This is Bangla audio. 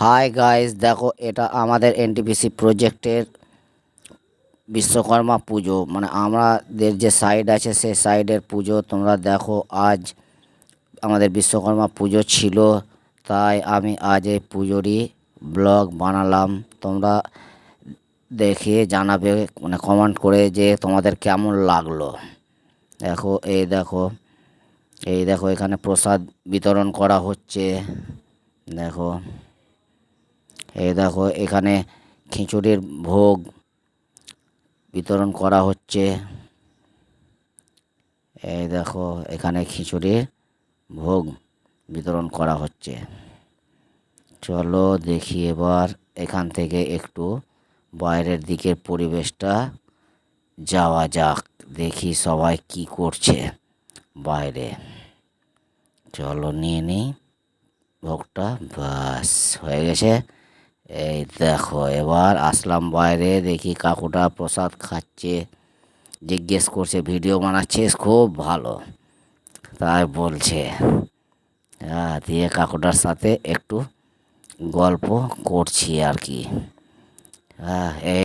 হাই গাইস দেখো এটা আমাদের এনটিপিসি প্রজেক্টের বিশ্বকর্মা পুজো। মানে আমাদের যে সাইড আছে, সেই সাইডের পুজো তোমরা দেখো আজ আমাদের বিশ্বকর্মা পুজো ছিল। তাই আমি আজ এই পুজোরই ব্লগ বানালাম। তোমরা দেখে জানাবে মানে কমেন্ট করে যে তোমাদের কেমন লাগল। দেখো, এই দেখো এই দেখো এখানে প্রসাদ বিতরণ করা হচ্ছে। দেখো। এই দেখো, এখানে খিচুড়ির ভোগ বিতরণ করা হচ্ছে। এই দেখো, এখানে খিচুড়ির ভোগ বিতরণ করা হচ্ছে। চলো দেখি এবার এখান থেকে একটু বাইরের দিকের পরিবেশটা যাওয়া যাক, দেখি সবাই কি করছে বাইরে। চলো নিয়ে নিই ভোগটা বাস হয়ে গেছে। এই দেখো, এবার আসলাম বাইরে, দেখি কাকুটা প্রসাদ খাচ্ছে, জিজ্ঞেস করছে, ভিডিও বানাচ্ছিস? খুব ভালো। তাই বলছে। হ্যাঁ দিয়ে কাকুটার সাথে একটু গল্প করছি আর কি। হ্যাঁ এই